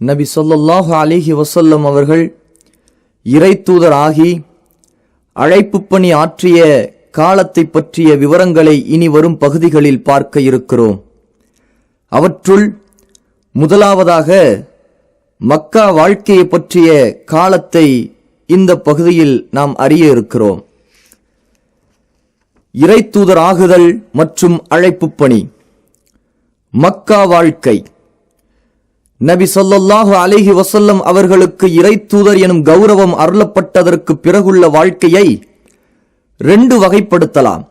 நபி சொல்லல்லாஹு அலிஹி வசல்லம் அவர்கள் இறைத்தூதர் ஆகி அழைப்பு பணி ஆற்றிய காலத்தை பற்றிய விவரங்களை இனி வரும் பகுதிகளில் பார்க்க இருக்கிறோம். அவற்றுள் முதலாவதாக மக்கா வாழ்க்கையை பற்றிய காலத்தை இந்த பகுதியில் நாம் அறிய இருக்கிறோம். இறைத்தூதர் ஆகுதல் மற்றும் அழைப்பு பணி. மக்கா வாழ்க்கை. நபி சொல்லாஹு அலைஹி வசல்லம் அவர்களுக்கு இறைத்தூதர் எனும் கௌரவம் அருளப்பட்டதற்கு பிறகுள்ள வாழ்க்கையை ரெண்டு வகைப்படுத்தலாம்.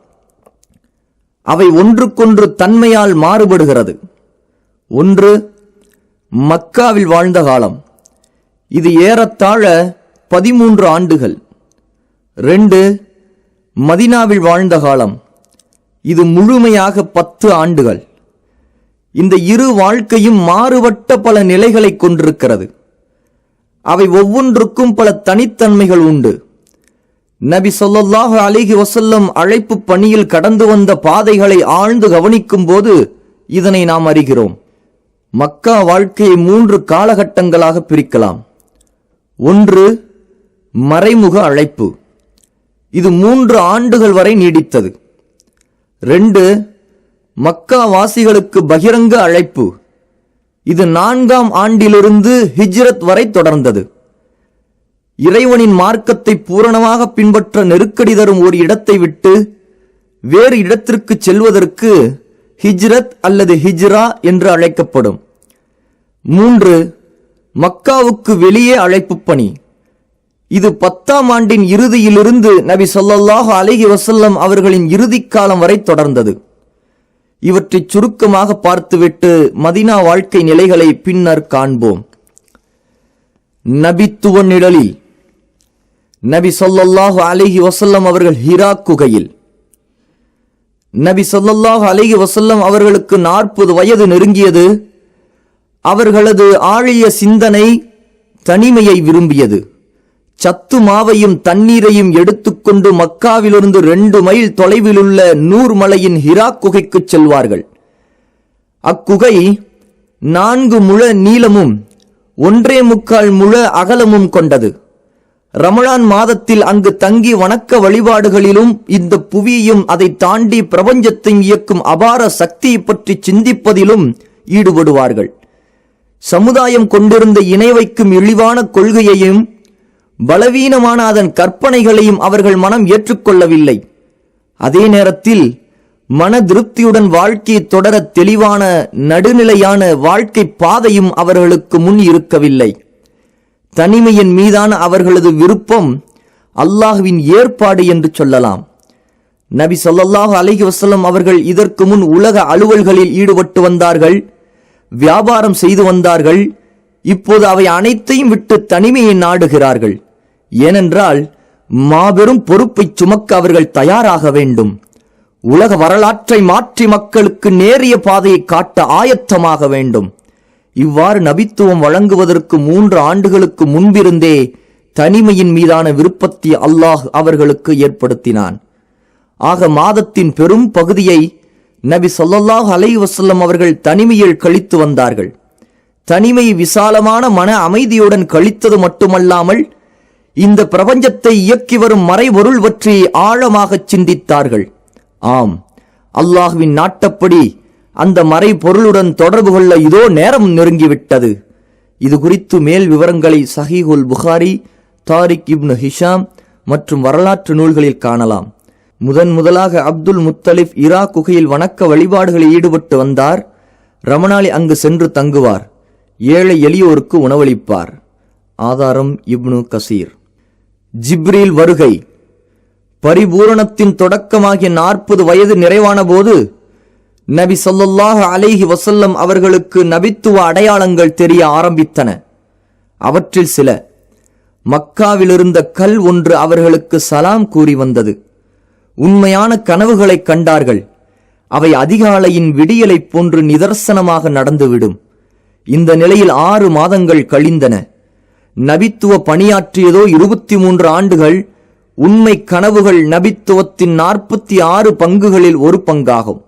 அவை ஒன்றுக்கொன்று தன்மையால் மாறுபடுகிறது. ஒன்று மக்காவில் வாழ்ந்த காலம். இது ஏறத்தாழ பதிமூன்று ஆண்டுகள். ரெண்டு மதினாவில் வாழ்ந்த காலம். இது முழுமையாக பத்து ஆண்டுகள். இந்த இரு வாழ்க்கையும் மாறுபட்ட பல நிலைகளை கொண்டிருக்கிறது. அவை ஒவ்வொன்றுக்கும் பல தனித்தன்மைகள் உண்டு. நபி ஸல்லல்லாஹு அலிஹி வசல்லம் அழைப்பு பணியில் கடந்து வந்த பாதைகளை ஆழ்ந்து கவனிக்கும் போது இதனை நாம் அறிகிறோம். மக்கா வாழ்க்கையை மூன்று காலகட்டங்களாக பிரிக்கலாம். ஒன்று மறைமுக அழைப்பு. இது மூன்று ஆண்டுகள் வரை நீடித்தது. ரெண்டு மக்கா வாசிகளுக்கு பகிரங்க அழைப்பு. இது நான்காம் ஆண்டிலிருந்து ஹிஜ்ரத் வரை தொடர்ந்தது. இறைவனின் மார்க்கத்தை பூரணமாக பின்பற்ற நெருக்கடி தரும் ஒரு இடத்தை விட்டு வேறு இடத்திற்கு செல்வதற்கு ஹிஜ்ரத் அல்லது ஹிஜ்ரா என்று அழைக்கப்படும். மூன்று மக்காவுக்கு வெளியே அழைப்பு பணி. இது பத்தாம் ஆண்டின் இறுதியிலிருந்து நபி சொல்லாஹு அலிஹி வசல்லம் அவர்களின் இறுதிக் காலம் வரை தொடர்ந்தது. இவற்றை சுருக்கமாக பார்த்துவிட்டு மதினா வாழ்க்கை நிலைகளை பின்னர் காண்போம். நபித்துவ நிழலில் நபி சொல்லல்லாஹு அலிஹி வசல்லம் அவர்கள் ஹிரா குகையில் நபி சொல்லல்லாஹு அலிஹி வசல்லம் அவர்களுக்கு நாற்பது வயது நெருங்கியது. அவர்களது ஆழிய சிந்தனை தனிமையை விரும்பியது. சத்து மாவையும் தண்ணீரையும் எடுத்துக்கொண்டு மக்காவிலிருந்து ரெண்டு மைல் தொலைவிலுள்ள நூர் மலையின் ஹிரா குகைக்குச் செல்வார்கள். அக்குகை நான்கு முழ நீளமும் ஒன்றே முக்கால் முழ அகலமும் கொண்டது. ரமலான் மாதத்தில் அங்கு தங்கி வணக்க வழிபாடுகளிலும் இந்த புவியையும் அதை தாண்டி பிரபஞ்சத்தையும் இயக்கும் அபார சக்தியை பற்றி சிந்திப்பதிலும் ஈடுபடுவார்கள். சமுதாயம் கொண்டிருந்த இணை வைக்கும் இழிவான கொள்கையையும் பலவீனமான அதன் கற்பனைகளையும் அவர்கள் மனம் ஏற்றுக்கொள்ளவில்லை. அதே நேரத்தில் மன திருப்தியுடன் வாழ்க்கையை தொடர தெளிவான நடுநிலையான வாழ்க்கை பாதையும் அவர்களுக்கு முன் இருக்கவில்லை. தனிமையின் மீதான அவர்களது விருப்பம் அல்லாஹுவின் ஏற்பாடு என்று சொல்லலாம். நபி ஸல்லல்லாஹு அலைஹி வசல்லம் அவர்கள் இதற்கு முன் உலக அலுவல்களில் ஈடுபட்டு வந்தார்கள் வியாபாரம் செய்து வந்தார்கள் இப்போது அவை அனைத்தையும் விட்டு தனிமையை நாடுகிறார்கள். ஏனென்றால் மாபெரும் பொறுப்பை சுமக்க அவர்கள் தயாராக வேண்டும். உலக வரலாற்றை மாற்றி மக்களுக்கு நேரிய பாதையை காட்ட ஆயத்தமாக வேண்டும். இவ்வாறு நபித்துவம் வழங்குவதற்கு மூன்று ஆண்டுகளுக்கு முன்பிருந்தே தனிமையின் மீதான விருப்பத்தை அல்லாஹ் அவர்களுக்கு ஏற்படுத்தினான். ஆக மாதத்தின் பெரும் பகுதியை நபி சொல்லல்லாஹ் அலை வசல்லம் அவர்கள் தனிமையில் கழித்து வந்தார்கள். தனிமை விசாலமான மன அமைதியுடன் கழித்தது மட்டுமல்லாமல் இந்த பிரபஞ்சத்தை இயக்கி வரும் மறைபொருள் பற்றி ஆழமாகச் சிந்தித்தார்கள். ஆம் அல்லாஹ்வின் நாட்டப்படி அந்த மறைபொருளுடன் தொடர்பு கொள்ள இதோ நேரம் நெருங்கிவிட்டது. இது குறித்து மேல் விவரங்களை சஹீஹுல் புகாரி தாரிக் இப்னு ஹிஷாம் மற்றும் வரலாற்று நூல்களில் காணலாம். முதன் முதலாக அப்துல் முத்தலிப் இரா குகையில் வணக்க வழிபாடுகளில் ஈடுபட்டு வந்தார். ரமணாலி அங்கு சென்று தங்குவார். ஏழை எளியோருக்கு உணவளிப்பார். ஆதாரம் இப்னு கசீர். ஜிப்ரீல் வருகை. பரிபூரணத்தின் தொடக்கமாகிய நாற்பது வயது நிறைவான போது நபி ஸல்லல்லாஹு அலைஹி வசல்லம் அவர்களுக்கு நபித்துவ அடையாளங்கள் தெரிய ஆரம்பித்தன. அவற்றில் சில மக்காவிலிருந்த கல் ஒன்று அவர்களுக்கு சலாம் கூறி வந்தது. உண்மையான கனவுகளை கண்டார்கள். அவை அதிகாலையின் விடியலைப் போன்று நிதர்சனமாக நடந்துவிடும். இந்த நிலையில் ஆறு மாதங்கள் கழிந்தன. நபித்துவ பணியாற்றியதோ இருபத்தி மூன்று ஆண்டுகள் உண்மை கனவுகள் நபித்துவத்தின் நாற்பத்தி ஆறு பங்குகளில் ஒரு பங்காகும்.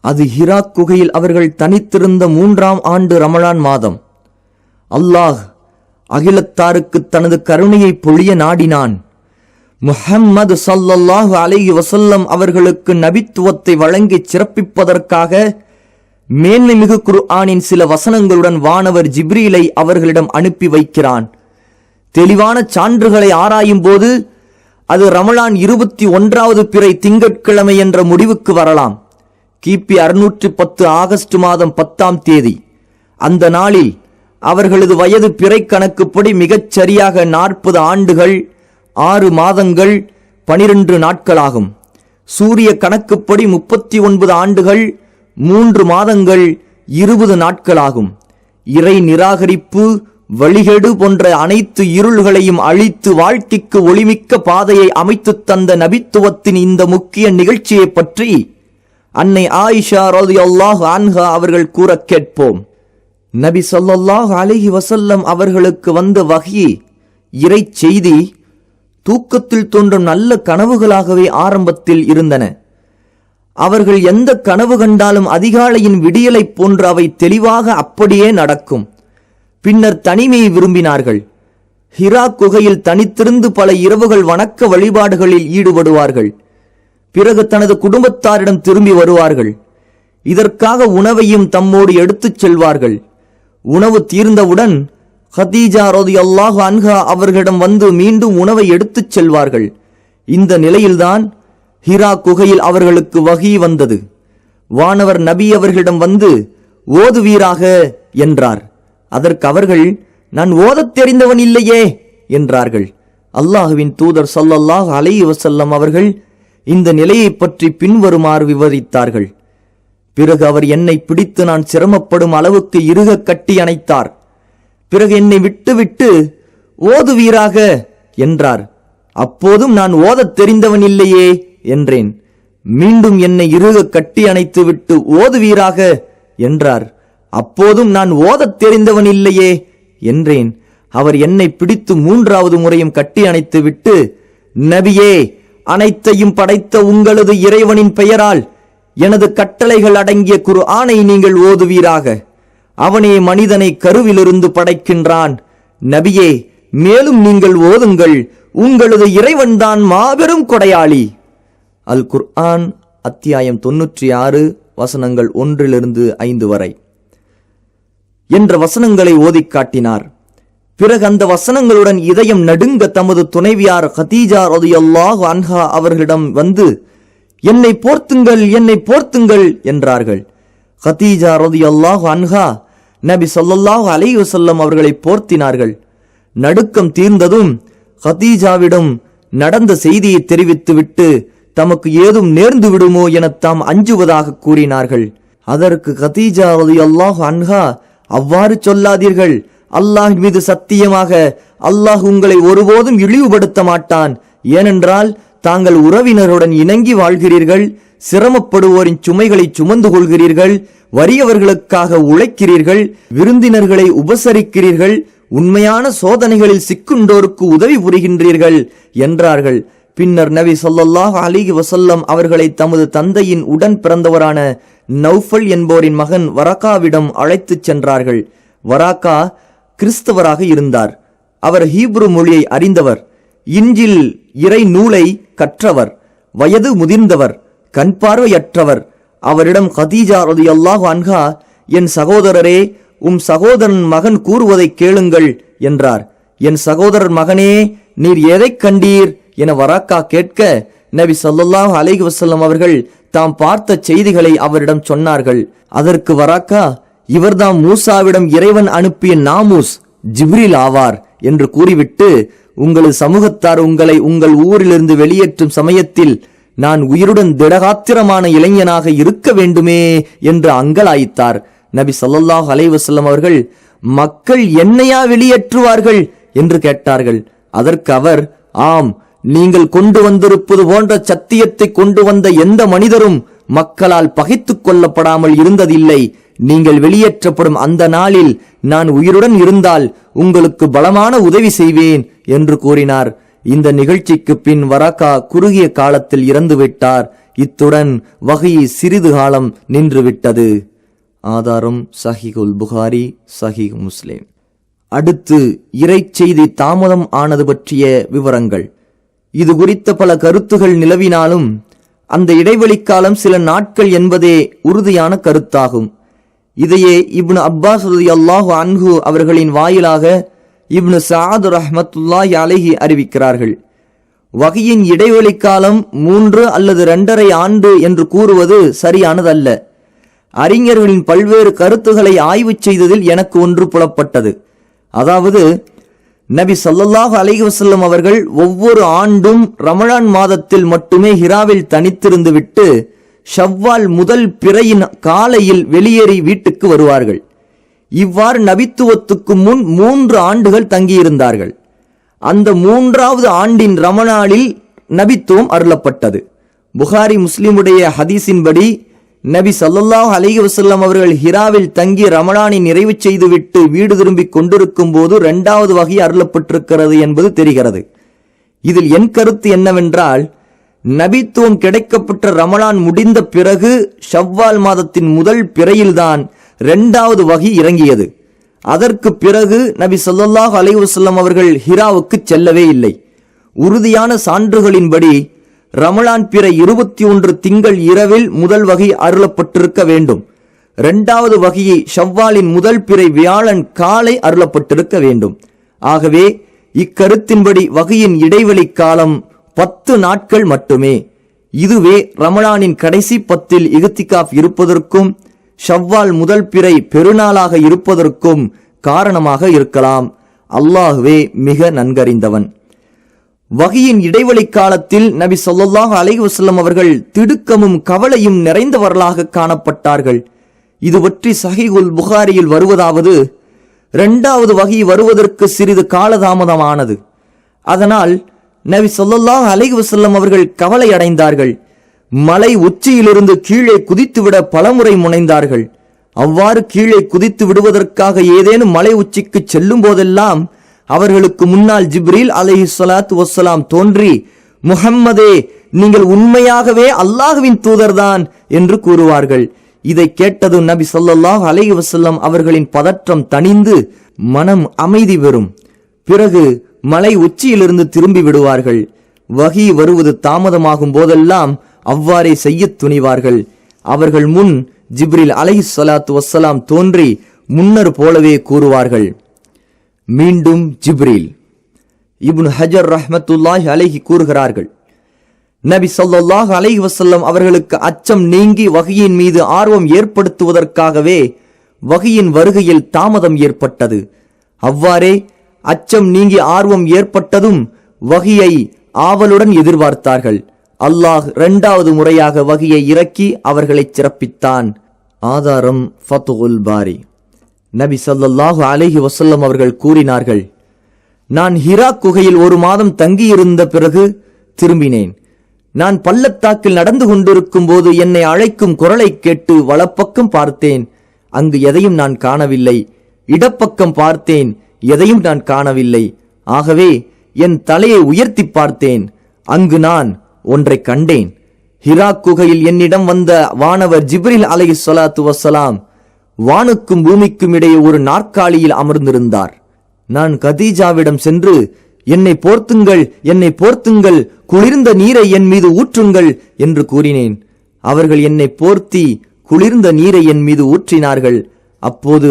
அது ஹிராக் குகையில் அவர்கள் தனித்திருந்த மூன்றாம் ஆண்டு ரமலான் மாதம். அல்லாஹ் அகிலத்தாருக்கு தனது கருணையை பொழிய நாடினான். முஹம்மது சல்லல்லாஹு அலைஹி வசல்லம் அவர்களுக்கு நபித்துவத்தை வழங்கிச் சிறப்பிப்பதற்காக மேன்மைமிகு குர்ஆனின் சில வசனங்களுடன் வானவர் ஜிப்ரீலை அவர்களிடம் அனுப்பி வைக்கிறான். தெளிவான சான்றுகளை ஆராயும் போது அது ரமலான் இருபத்தி ஒன்றாவது பிறை திங்கட்கிழமை என்ற முடிவுக்கு வரலாம். கிபி அறுநூற்றி பத்து ஆகஸ்ட் மாதம் பத்தாம் தேதி. அந்த நாளில் அவர்களது வயது பிறை கணக்குப்படி மிகச் சரியாக நாற்பது ஆண்டுகள் ஆறு மாதங்கள் பனிரெண்டு நாட்களாகும். சூரிய கணக்குப்படி முப்பத்தி ஒன்பது ஆண்டுகள் மூன்று மாதங்கள் இருபது நாட்களாகும். இறை நிராகரிப்பு வழிகெடு போன்ற அனைத்து இருள்களையும் அழித்து வாழ்க்கைக்கு ஒளிமிக்க பாதையை அமைத்துத் தந்த நபித்துவத்தின் இந்த முக்கிய நிகழ்ச்சியைப் பற்றி அன்னை ஆயிஷா ரலியல்லாஹு ஆன்ஹா அவர்கள் கூறக் கேட்போம். நபி சொல்லாஹ் அலிஹி வசல்லம் அவர்களுக்கு வந்த வகி இறை செய்தி தூக்கத்தில் தோன்றும் நல்ல கனவுகளாகவே ஆரம்பத்தில் இருந்தன. அவர்கள் எந்த கனவு கண்டாலும் அதிகாலையின் விடியலைப் போன்று அவை தெளிவாக அப்படியே நடக்கும். பின்னர் தனிமையை விரும்பினார்கள். ஹிரா குகையில் தனித்திருந்து பல இரவுகள் வணக்க வழிபாடுகளில் ஈடுபடுவார்கள். பிறகு தனது குடும்பத்தாரிடம் திரும்பி வருவார்கள். இதற்காக உணவையும் தம்மோடு எடுத்துச் செல்வார்கள். உணவு தீர்ந்தவுடன் ஹதீஜா ரோதி அல்லாஹ் அன்ஹா அவர்களிடம் வந்து மீண்டும் உணவை எடுத்துச் செல்வார்கள். இந்த நிலையில்தான் ஹிரா குகையில் அவர்களுக்கு வகி வந்தது. வானவர் நபி அவர்களிடம் வந்து ஓதுவீராக என்றார். அதற்கு அவர்கள் நான் ஓதத் தெரிந்தவன் இல்லையே என்றார்கள். அல்லாஹுவின் தூதர் சல்லல்லாஹ் அலை வசல்லம் அவர்கள் இந்த நிலையைப் பற்றி பின்வருமாறு விவரித்தார்கள். பிறகு அவர் என்னை பிடித்து நான் சிரமப்படும் அளவுக்கு இறுக கட்டி அணைத்தார். பிறகு என்னை விட்டுவிட்டு ஓதுவீராக என்றார். அப்போதும் நான் ஓதத் தெரிந்தவன் இல்லையே என்றேன். மீண்டும் என்னை இறுக கட்டி அணைத்து விட்டு ஓதுவீராக என்றார். அப்போதும் நான் ஓதத் தெரிந்தவன் இல்லையே என்றேன். அவர் என்னை பிடித்து மூன்றாவது முறையும் கட்டி அணைத்து விட்டு நபியே அனைத்தையும் படைத்த உங்களது இறைவனின் பெயரால் எனது கட்டளைகள் அடங்கிய குரு ஆணை நீங்கள் ஓதுவீராக. அவனே மனிதனை கருவிலிருந்து படைக்கின்றான். நபியே மேலும் நீங்கள் ஓதுங்கள் உங்களது இறைவன்தான் மாபெரும் கொடையாளி. அல் குர்ஆன் அத்தியாயம் தொன்னூற்றி ஆறு வசனங்கள் ஒன்றிலிருந்து ஐந்து வரை. என்ற வசனங்களை ஓதிக் காட்டினார். பிறகு அந்த வசனங்களுடன் இதயம் நடுங்க தமது துணைவியார் ஹதீஜா ரலியல்லாஹு அன்ஹா அவர்களிடம் வந்து என்னை போர்த்துங்கள் என்னை போர்த்துங்கள் என்றார்கள். ஹதீஜா ரலியல்லாஹு அன்ஹா நபி சொல்லல்லாஹ் அலைஹி வஸல்லம் அவர்களை போர்த்தினார்கள். நடுக்கம் தீர்ந்ததும் ஹதீஜாவிடம் நடந்த செய்தியை தெரிவித்துவிட்டு தமக்கு ஏதும் நேர்ந்து விடுமோ என தாம் அஞ்சுவதாக கூறினார்கள். அதற்கு கதீஜா ரலியல்லாஹு அன்ஹா அவ்வாறு சொல்லாதீர்கள். அல்லாஹ் மீது சத்தியமாக அல்லாஹ் உங்களை ஒருபோதும் இழிவுபடுத்த மாட்டான். ஏனென்றால் தாங்கள் உறவினருடன் இணங்கி வாழ்கிறீர்கள் சிரமப்படுவோரின் சுமைகளை சுமந்து கொள்கிறீர்கள் வறியவர்களுக்காக உழைக்கிறீர்கள் விருந்தினர்களை உபசரிக்கிறீர்கள் உண்மையான சோதனைகளில் சிக்குண்டோருக்கு உதவி புரிகின்றீர்கள் என்றார்கள். பின்னர் நபி சொல்லல்லாஹ் அலிகி வசல்லம் அவர்களை தமது தந்தையின் உடன் பிறந்தவரான நௌஃபல் என்போரின் மகன் வராக்காவிடம் அழைத்துச் சென்றார்கள். வராக்கா கிறிஸ்தவராக இருந்தார். அவர் ஹீப்ரு மொழியை அறிந்தவர். இஞ்சில் இறை நூலை கற்றவர். வயது முதிர்ந்தவர். கண் பார்வையற்றவர். அவரிடம் கதீஜா ரலியல்லாஹு அன்ஹா என் சகோதரரே உம் சகோதரன் மகன் கூறுவதை கேளுங்கள் என்றார். என் சகோதரர் மகனே நீர் எதைக் கண்டீர்? என வராக்கா கேட்க நபி ஸல்லல்லாஹு அலைஹி வசல்லம் அவர்கள் தாம் பார்த்த செய்திகளை அவரிடம் சொன்னார்கள். அதற்கு வராக்கா இவர்தாம் மூசாவிடம் இறைவன் அனுப்பிய நாமூஸ் ஜிப்ரில் ஆவார் என்று கூறிவிட்டு உங்களது சமூகத்தார் உங்களை உங்கள் ஊரிலிருந்து வெளியேற்றும் சமயத்தில் நான் உயிருடன் திடகாத்திரமான இளைஞனாக இருக்க வேண்டுமே என்று அங்கலாய்த்தார். நபி சொல்லாஹ் அலைவசல்லம் அவர்கள் மக்கள் என்னையா வெளியேற்றுவார்கள்? என்று கேட்டார்கள். அதற்கு அவர் ஆம் நீங்கள் கொண்டு வந்திருப்பது போன்ற சத்தியத்தை கொண்டு வந்த எந்த மனிதரும் மக்களால் பகைத்துக் கொள்ளப்படாமல் இருந்ததில்லை. நீங்கள் வெளியேற்றப்படும் அந்த நாளில் நான் உயிருடன் இருந்தால் உங்களுக்கு பலமான உதவி செய்வேன் என்று கூறினார். இந்த நிகழ்ச்சிக்கு பின் வராக்கா குறுகிய காலத்தில் இறந்துவிட்டார். இத்துடன் வகை சிறிது காலம் நின்றுவிட்டது. ஆதாரம் சஹிகுல் புகாரி சஹிஹ் முஸ்லிம். அடுத்து இறைச்செய்தி தாமதம் ஆனது பற்றிய விவரங்கள். இது குறித்த பல கருத்துகள் நிலவினாலும் அந்த இடைவெளிக்காலம் சில நாட்கள் என்பதே உறுதியான கருத்தாகும். இதையே இப்னு அப்பாஸ் அல்லாஹு அன்ஹு அவர்களின் வாயிலாக இப்னு சாது ரஹமத்துல்லாஹி அலஹி அறிவிக்கிறார்கள். வகையின் இடைவெளி காலம் மூன்று அல்லது இரண்டரை ஆண்டு என்று கூறுவது சரியானதல்ல. அறிஞர்களின் பல்வேறு கருத்துக்களை ஆய்வு செய்ததில் எனக்கு ஒன்று புலப்பட்டது. அதாவது நபி சல்லல்லாஹு அலைஹி வஸல்லம் அவர்கள் ஒவ்வொரு ஆண்டும் ரமழான் மாதத்தில் மட்டுமே ஹிராவில் தனித்திருந்து விட்டு ஷவ்வால் முதல் பிறையின் காலையில் வெளியேறி வீட்டுக்கு வருவார்கள். இவ்வாறு நபித்துவத்துக்கு முன் மூன்று ஆண்டுகள் தங்கியிருந்தார்கள். அந்த மூன்றாவது ஆண்டின் ரமணாலில் நபித்துவம் அருளப்பட்டது. புகாரி முஸ்லிமுடைய ஹதீஸின்படி நபி ஸல்லல்லாஹு அலைஹி வசல்லம் அவர்கள் ஹிராவில் தங்கி ரமணானை நிறைவு செய்துவிட்டு வீடு திரும்பிக் கொண்டிருக்கும் போது இரண்டாவது வகை அருளப்பட்டிருக்கிறது என்பது தெரிகிறது. இதில் என் கருத்து என்னவென்றால் நபித்துவம் கிடைக்கப்பட்ட ரமலான் முடிந்த பிறகு ஷவ்வால் மாதத்தின் முதல் பிறையில்தான் இரண்டாவது வகை இறங்கியது. அதற்கு பிறகு நபி சொல்லாஹ் அலைவசல்லம் அவர்கள் ஹிராவுக்கு செல்லவே இல்லை. உறுதியான சான்றுகளின்படி ரமலான் பிற இருபத்தி ஒன்று திங்கள் இரவில் முதல் வகை அருளப்பட்டிருக்க வேண்டும். இரண்டாவது வகையை ஷவ்வாலின் முதல் பிறை வியாழன் காலை அருளப்பட்டிருக்க வேண்டும். ஆகவே இக்கருத்தின்படி வகையின் இடைவெளி காலம் பத்து நாட்கள் மட்டுமே. இதுவே ரமலானின் கடைசி பத்தில் இகத்திகாஃப் இருப்பதற்கும் ஷவ்வால் முதல் பிறை பெருநாளாக இருப்பதற்கும் காரணமாக இருக்கலாம். அல்லாஹுவே மிக நன்கறிந்தவன். வகையின் இடைவெளி காலத்தில் நபி சொல்லாஹ் அலைவசல்லம் அவர்கள் திடுக்கமும் கவலையும் நிறைந்தவர்களாக காணப்பட்டார்கள். இது பற்றி சஹிகுல் புகாரியில் வருவதாவது இரண்டாவது வகை வருவதற்கு சிறிது காலதாமதமானது. அதனால் நபி சொல்லாஹ் அலைவசல்லம் அவர்கள் கவலை அடைந்தார்கள். மலை உச்சியிலிருந்து கீழே குதித்துவிட பலமுறை முனைந்தார்கள். அவ்வாறு கீழே குதித்து விடுவதற்காக ஏதேனும் மலை உச்சிக்கு செல்லும் போதெல்லாம் அவர்களுக்கு முன்னால் ஜிப்ரீல் அலஹி சலாத் வஸ்ஸலாம் தோன்றி முஹம்மதே நீங்கள் உண்மையாகவே அல்லாஹ்வின் தூதர்தான் என்று கூறுவார்கள். இதை கேட்டதும் நபி சொல்லாஹ் அலஹி வசல்லம் அவர்களின் பதற்றம் தணிந்து மனம் அமைதி பெறும். பிறகு மலை உச்சியிலிருந்து திரும்பி விடுவார்கள். வகி வருவது தாமதமாகும் போதெல்லாம் அவ்வாறே செய்யத் துணிவார்கள். அவர்கள் முன் ஜிப்ரில் அலஹி சலாத் வஸ்ஸலாம் தோன்றி முன்னர் போலவே கூறுவார்கள். மீண்டும் ஜிப்ரீல். இப்னு ஹஜர் ரஹ்மத்துல்லாஹி அலைகி கூறுகிறார்கள் நபி சொல்லாஹ் அலைஹி வசல்லம் அவர்களுக்கு அச்சம் நீங்கி வகையின் மீது ஆர்வம் ஏற்படுத்துவதற்காகவே வகையின் வருகையில் தாமதம் ஏற்பட்டது. அவ்வாறே அச்சம் நீங்கி ஆர்வம் ஏற்பட்டதும் வகையை ஆவலுடன் எதிர்பார்த்தார்கள். அல்லாஹ் இரண்டாவது முறையாக வகையை இறக்கி அவர்களை சிறப்பித்தான். ஆதாரம் ஃபத்துல் பாரி. நபி ஸல்லல்லாஹு அலைஹி வசல்லம் அவர்கள் கூறினார்கள் நான் ஹிரா குகையில் ஒரு மாதம் தங்கியிருந்த பிறகு திரும்பினேன். நான் பள்ளத்தாக்கில் நடந்து கொண்டிருக்கும் போது என்னை அழைக்கும் குரலை கேட்டு வலப்பக்கம் பார்த்தேன். அங்கு எதையும் நான் காணவில்லை. இடப்பக்கம் பார்த்தேன். எதையும் நான் காணவில்லை. ஆகவே என் தலையை உயர்த்தி பார்த்தேன். அங்கு நான் ஒன்றை கண்டேன். ஹிரா குகையில் என்னிடம் வந்த வானவர் ஜிப்ரில் அலை சொலாத்து வசலாம் வானுக்கும் பூமிக்கும் இடையே ஒரு நாற்காலியில் அமர்ந்திருந்தார். நான் கதீஜாவிடம் சென்று என்னை போர்த்துங்கள் என்னை போர்த்துங்கள் குளிர்ந்த நீரை என் மீது ஊற்றுங்கள் என்று கூறினேன். அவர்கள் என்னை போர்த்தி குளிர்ந்த நீரை என் மீது ஊற்றினார்கள். அப்போது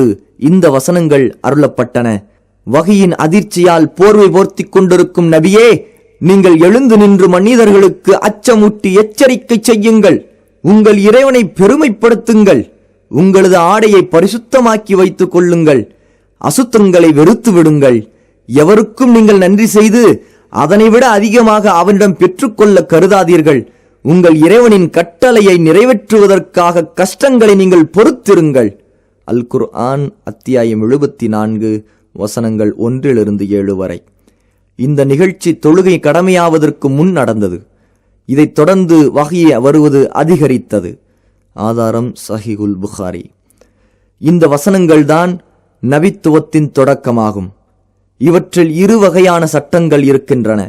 இந்த வசனங்கள் அருளப்பட்டன. வகையின் அதிர்ச்சியால் போர்வை போர்த்தி கொண்டிருக்கும் நபியே நீங்கள் எழுந்து நின்று மனிதர்களுக்கு அச்சமூட்டி எச்சரிக்கை செய்யுங்கள். உங்கள் இறைவனை பெருமைப்படுத்துங்கள். உங்களது ஆடையை பரிசுத்தமாக்கி வைத்துக் கொள்ளுங்கள். அசுத்தங்களை வெறுத்து விடுங்கள். எவருக்கும் நீங்கள் நன்றி செய்து அதனை விட அதிகமாக அவனிடம் பெற்றுக்கொள்ள கருதாதீர்கள். உங்கள் இறைவனின் கட்டளையை நிறைவேற்றுவதற்காக கஷ்டங்களை நீங்கள் பொறுத்திருங்கள். அல் குர் ஆன் அத்தியாயம் எழுபத்தி நான்கு வசனங்கள் ஒன்றிலிருந்து ஏழு வரை. இந்த நிகழ்ச்சி தொழுகை கடமையாவதற்கு முன் நடந்தது. இதைத் தொடர்ந்து வகையை வருவது அதிகரித்தது. ஆதாரம் சஹிகுல் புகாரி. இந்த வசனங்கள்தான் நபித்துவத்தின் தொடக்கமாகும். இவற்றில் இரு வகையான சட்டங்கள் இருக்கின்றன.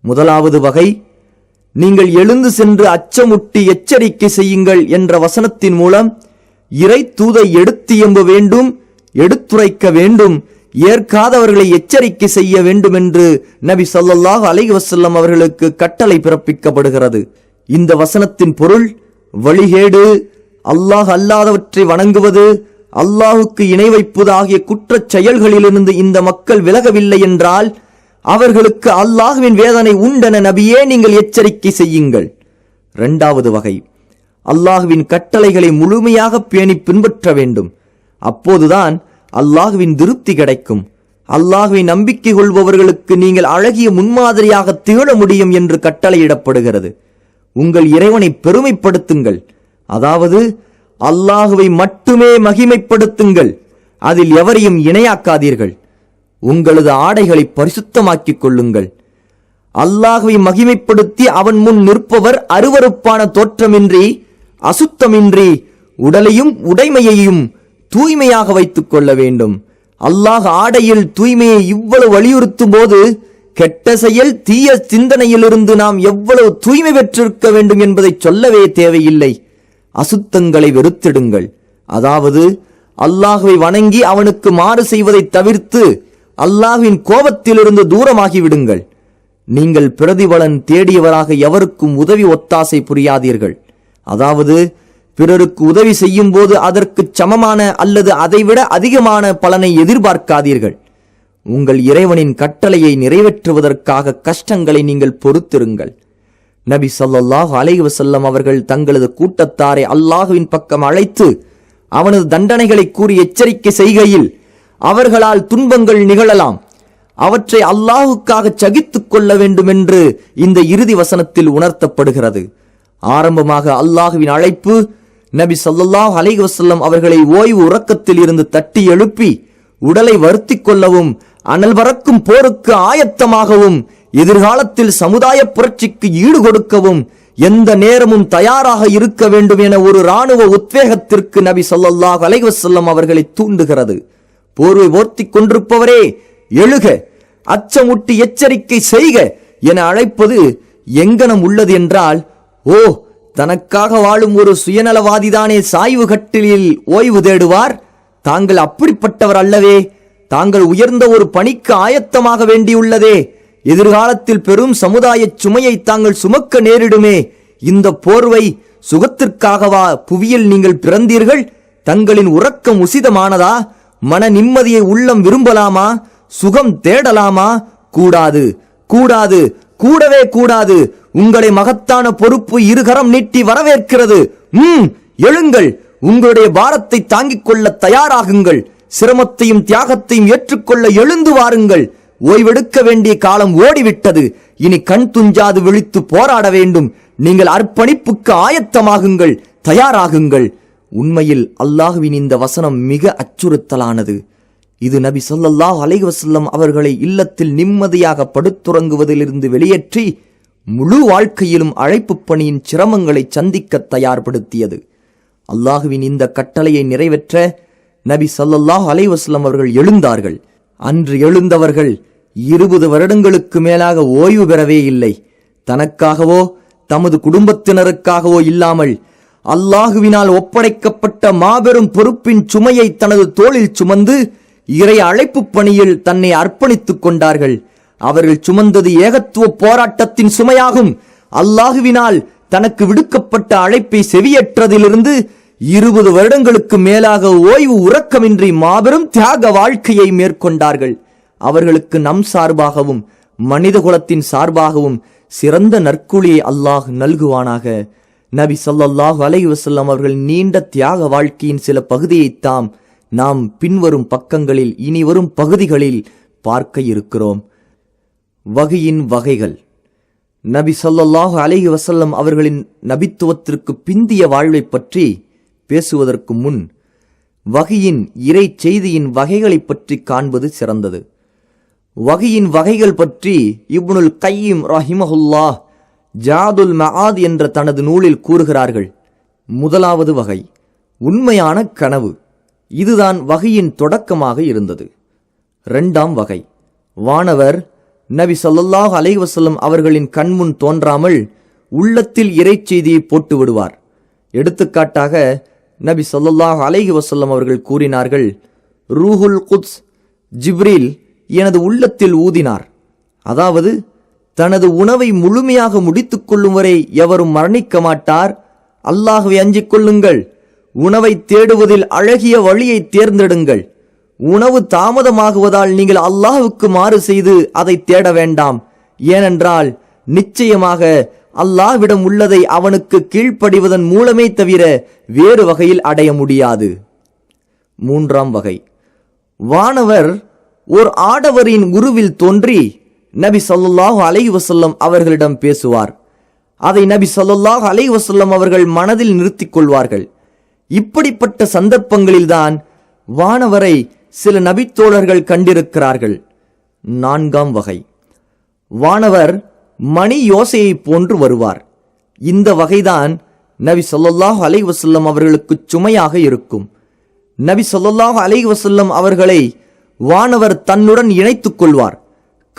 முதலாவது வகை நீங்கள் எழுந்து சென்று அச்சமுட்டி எச்சரிக்கை செய்யுங்கள் என்ற வசனத்தின் மூலம் இறை தூதை எடுத்து எம்ப வேண்டும் எடுத்துரைக்க வேண்டும் ஏற்காதவர்களை எச்சரிக்கை செய்ய வேண்டும் என்று நபி சொல்லல்லாஹ் அலைஹி அவர்களுக்கு கட்டளை பிறப்பிக்கப்படுகிறது. இந்த வசனத்தின் பொருள் வழிகேடு அல்லாஹ் அல்லாதவற்றை வணங்குவது அல்லாஹுக்கு இணை வைப்பது ஆகிய குற்றச் செயல்களிலிருந்து இந்த மக்கள் விலகவில்லை என்றால் அவர்களுக்கு அல்லாஹுவின் வேதனை உண்டென நபியே நீங்கள் எச்சரிக்கை செய்யுங்கள். இரண்டாவது வகை அல்லாஹுவின் கட்டளைகளை முழுமையாக பேணி பின்பற்ற வேண்டும். அப்போதுதான் அல்லாஹுவின் திருப்தி கிடைக்கும். அல்லாஹுவை நம்பிக்கை கொள்பவர்களுக்கு நீங்கள் அழகிய முன்மாதிரியாக திகழ முடியும் என்று கட்டளையிடப்படுகிறது. உங்கள் இறைவனை பெருமைப்படுத்துங்கள். அதாவது அல்லாஹுவை மட்டுமே மகிமைப்படுத்துங்கள். அதில் எவரையும் இணையாக்காதீர்கள். உங்களது ஆடைகளை பரிசுத்தமாக்கிக் கொள்ளுங்கள். அல்லாஹுவை மகிமைப்படுத்தி அவன் முன் நிற்பவர் அருவருப்பான தோற்றமின்றி அசுத்தமின்றி உடலையும் உடைமையையும் தூய்மையாக வைத்துக் கொள்ள வேண்டும். அல்லாஹ் ஆடையில் தூய்மையை இவ்வளவு வலியுறுத்தும் போது கெட்ட செயல் தீய சிந்தனையிலிருந்து நாம் எவ்வளவு தூய்மை பெற்றிருக்க வேண்டும் என்பதை சொல்லவே தேவையில்லை. அசுத்தங்களை வெறுத்திடுங்கள். அதாவது அல்லாஹுவை வணங்கி அவனுக்கு மாறு செய்வதை தவிர்த்து அல்லாஹ்வின் கோபத்திலிருந்து தூரமாகி விடுங்கள் நீங்கள் பிரதிபலன் தேடியவராக எவருக்கும் உதவி ஒத்தாசை புரியாதீர்கள். அதாவது பிறருக்கு உதவி செய்யும் போது அதற்கு சமமான அல்லது அதைவிட அதிகமான பலனை எதிர்பார்க்காதீர்கள். உங்கள் இறைவனின் கட்டளையை நிறைவேற்றுவதற்காக கஷ்டங்களை நீங்கள் பொறுத்திருங்கள். நபி ஸல்லல்லாஹு அலைஹி வஸல்லம் அவர்கள் தங்களது கூட்டத்தாரை அல்லாஹுவின் பக்கம் அழைத்து அவனது தண்டனைகளை கூறி எச்சரிக்கை செய்கையில் அவர்களால் துன்பங்கள் நிகழலாம். அவற்றை அல்லாஹுக்காக சகித்துக் கொள்ள வேண்டும் என்று இந்த இறுதி வசனத்தில் உணர்த்தப்படுகிறது. ஆரம்பமாக அல்லாஹுவின் அழைப்பு நபி ஸல்லல்லாஹு அலைஹி வஸல்லம் அவர்களை ஓய்வு உறக்கத்தில் இருந்து தட்டி எழுப்பி உடலை வருத்திக் கொள்ளவும் அனல் பறக்கும் போருக்கு ஆயத்தமாகவும் எதிர்காலத்தில் சமுதாய புரட்சிக்கு ஈடு கொடுக்கவும் எந்த நேரமும் தயாராக இருக்க வேண்டும் என ஒரு இராணுவ உத்வேகத்திற்கு நபி ஸல்லல்லாஹு அலைவசல்லம் அவர்களை தூண்டுகிறது. போர்வை ஓர்த்தி கொண்டிருப்பவரே எழுக அச்சமுட்டி எச்சரிக்கை செய்க என அழைப்பது எங்கனம் உள்ளது என்றால் ஓ தனக்காக வாழும் ஒரு சுயநலவாதிதானே சாய்வு கட்டிலில் ஓய்வு தேடுவார்? தாங்கள் அப்படிப்பட்டவர் அல்லவே தாங்கள் உயர்ந்த ஒரு பணிக்கு ஆயத்தமாக வேண்டியுள்ளதே. எதிர்காலத்தில் பெரும் சமுதாய சுமையை தாங்கள் சுமக்க நேரிடுமே. இந்த போர்வை சுகத்திற்காகவா புவியில் நீங்கள் பிறந்தீர்கள்? தங்களின் உறக்கம் உசிதமானதா? மன நிம்மதியை உள்ளம் விரும்பலாமா? சுகம் தேடலாமா? கூடாது. கூடாது. கூடவே கூடாது. உங்களை மகத்தான பொறுப்பு இருகரம் நீட்டி வரவேற்கிறது. ம் எழுங்கள். உங்களுடைய பாரத்தை தாங்கிக் கொள்ள தயாராகுங்கள். சிரமத்தையும் தியாகத்தையும் ஏற்றுக்கொள்ள எழுந்து வாருங்கள். ஓய்வெடுக்க வேண்டிய காலம் ஓடிவிட்டது. இனி கண் துஞ்சாது விழித்து போராட வேண்டும். நீங்கள் அர்ப்பணிப்புக்கு ஆயத்தமாகுங்கள் தயாராகுங்கள். உண்மையில் அல்லாஹுவின் இந்த வசனம் மிக அச்சுறுத்தலானது. இது நபி சொல்லல்லாஹ் அலைவசல்லம் அவர்களை இல்லத்தில் நிம்மதியாக படுத்துறங்குவதிலிருந்து வெளியேற்றி முழு வாழ்க்கையிலும் அழைப்பு பணியின் சிரமங்களை சந்திக்க தயார்படுத்தியது. அல்லாஹுவின் இந்த கட்டளையை நிறைவேற்ற நபி சல்லல்லாஹ் அலைவாஸ்லம் அவர்கள் எழுந்தார்கள். அன்று எழுந்தவர்கள் இருபது வருடங்களுக்கு மேலாக ஓய்வு பெறவே இல்லை. தனக்காகவோ தமது குடும்பத்தினருக்காகவோ இல்லாமல் அல்லாஹுவினால் ஒப்படைக்கப்பட்ட மாபெரும் பொறுப்பின் சுமையை தனது தோளில் சுமந்து இறை அழைப்பு பணியில் தன்னை அர்ப்பணித்துக் கொண்டார்கள். அவர்கள் சுமந்தது ஏகத்துவ போராட்டத்தின் சுமையாகும். அல்லாஹுவினால் தனக்கு விடுக்கப்பட்ட அழைப்பை செவியற்றதிலிருந்து இருபது வருடங்களுக்கு மேலாக ஓய்வு உறக்கமின்றி மாபெரும் தியாக வாழ்க்கையை மேற்கொண்டார்கள். அவர்களுக்கு நம் சார்பாகவும் மனிதகுலத்தின் சார்பாகவும் சிறந்த நற்குழியை அல்லாஹ் நல்குவானாக. நபி சொல்லல்லாஹு அலைஹி வசல்லம் அவர்கள் நீண்ட தியாக வாழ்க்கையின் சில பகுதியைத் தாம் நாம் பின்வரும் பக்கங்களில் இனி வரும் பகுதிகளில் பார்க்க இருக்கிறோம். வகையின் வகைகள். நபி சொல்லல்லாஹு அலைஹி வசல்லம் அவர்களின் நபித்துவத்திற்கு பிந்திய வாழ்வை பற்றி பேசுவதற்கு முன் வகையின் இறை செய்தியின் வகைகளைப் பற்றி காண்பது சிறந்தது. வகையின் வகைகள் பற்றி இப்னுல் கையீம் ரஹிமஹுல்லா ஜாதுல் மஹாத் என்ற தனது நூலில் கூறுகிறார்கள். முதலாவது வகை உண்மையான கனவு. இதுதான் வகையின் தொடக்கமாக இருந்தது. இரண்டாம் வகை வானவர் நபி சொல்லல்லாஹ் அலைவசல்லம் அவர்களின் கண்முன் தோன்றாமல் உள்ளத்தில் இறைச்செய்தியை போட்டு விடுவார். எடுத்துக்காட்டாக நபி ஸல்லல்லாஹு அலைஹி வசல்லம் அவர்கள் கூறினார்கள் ரூஹுல் குத்ஸ் ஜிப்ரீல் எனது உள்ளத்தில் ஊதினார். அதாவது தனது உணவை முழுமையாக முடித்து கொள்ளும் வரை எவரும் மரணிக்க மாட்டார். அல்லாஹ்வை அஞ்சிக் கொள்ளுங்கள். உணவை தேடுவதில் அழகிய வழியை தேர்ந்தெடுங்கள். உணவு தாமதமாகுவதால் நீங்கள் அல்லாஹுக்கு மாறு செய்து அதை தேட வேண்டாம். ஏனென்றால் நிச்சயமாக அல்லாஹ்விடம் உள்ளதை அவனுக்கு கீழ்ப்படிவதன் மூலமே தவிர வேறு வகையில் அடைய முடியாது. மூன்றாம் வகை. வானவர் ஓர் ஆடவரின் உருவில் தோன்றி நபி ஸல்லல்லாஹு அலைஹி வஸல்லம் அவர்களிடம் பேசுவார். அதை நபி ஸல்லல்லாஹு அலைஹி வஸல்லம் அவர்கள் மனதில் நிறுத்திக் கொள்வார்கள். இப்படிப்பட்ட சந்தர்ப்பங்களில்தான் வானவரை சில நபித்தோழர்கள் கண்டிருக்கிறார்கள். நான்காம் வகை. வானவர் மணி யோசையை போன்று வருவார். இந்த வகைதான் நபி சொல்லாஹு அலைஹி வசல்லம் அவர்களுக்கு சுமையாக இருக்கும். நபி சொல்லாஹு அலைஹி வசல்லம் அவர்களை வானவர் தன்னுடன் இணைத்துக் கொள்வார்.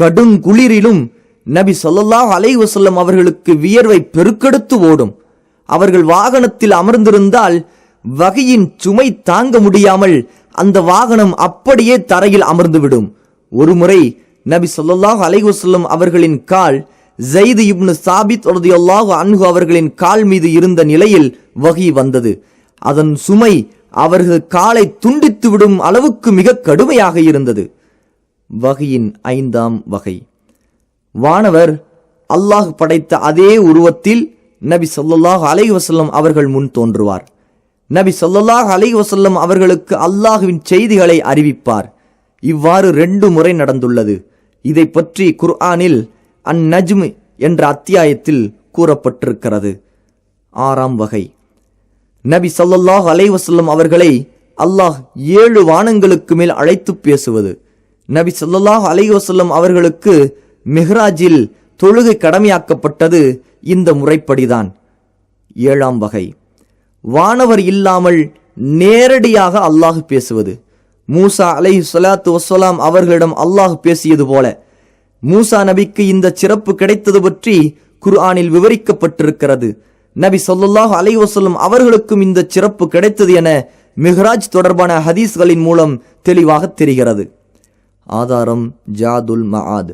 கடுங்குளிரிலும் நபி சொல்லாஹு அலைஹி வசல்லம் அவர்களுக்கு வியர்வை பெருக்கெடுத்து ஓடும். அவர்கள் வாகனத்தில் அமர்ந்திருந்தால் வகையின் சுமை தாங்க முடியாமல் அந்த வாகனம் அப்படியே தரையில் அமர்ந்துவிடும். ஒருமுறை நபி சொல்லாஹு அலைஹி வஸல்லம் அவர்களின் கால் ஜெயிது இப்னு சாபித் ரலியல்லாஹு அன்ஹு அவர்களின் கால் மீது இருந்த நிலையில் வகி வந்தது. அதன் சுமை அவர்கள் காலை துண்டித்து விடும் அளவுக்கு மிக கடுமையாக இருந்தது. வகையின் ஐந்தாம் வகை. வானவர் அல்லாஹ் படைத்த அதே உருவத்தில் நபி சொல்லாஹ் அலை வசல்லம் அவர்கள் முன் தோன்றுவார். நபி சொல்லல்லாஹ் அலை வசல்லம் அவர்களுக்கு அல்லாஹுவின் செய்திகளை அறிவிப்பார். இவ்வாறு ரெண்டு முறை நடந்துள்ளது. இதை பற்றி குர்ஆனில் அந்நஜ்மு என்ற அத்தியாயத்தில் கூறப்பட்டிருக்கிறது. ஆறாம் வகை. நபி சொல்லல்லாஹ் அலைவசல்லம் அவர்களை அல்லாஹ் ஏழு வானங்களுக்கு மேல் அழைத்து பேசுவது. நபி சொல்லல்லாஹ் அலைவசல்லம் அவர்களுக்கு மெஹ்ராஜில் தொழுகை கடமையாக்கப்பட்டது இந்த முறைப்படிதான். ஏழாம் வகை. வானவர் இல்லாமல் நேரடியாக அல்லாஹ் பேசுவது. மூசா அலை ஸலாத்து வசலாம் அவர்களிடம் அல்லாஹ் பேசியது போல மூசா நபிக்கு இந்த சிறப்பு கிடைத்தது பற்றி குர்ஆனில் விவரிக்கப்பட்டிருக்கிறது. நபி ஸல்லல்லாஹு அலைஹி அவர்களுக்கும் இந்த சிறப்பு கிடைத்தது என மிஹ்ராஜ் தொடர்பான ஹதீஸ்களின் மூலம் தெளிவாக தெரிகிறது. ஆதாரம் ஜாதுல் மஆத்.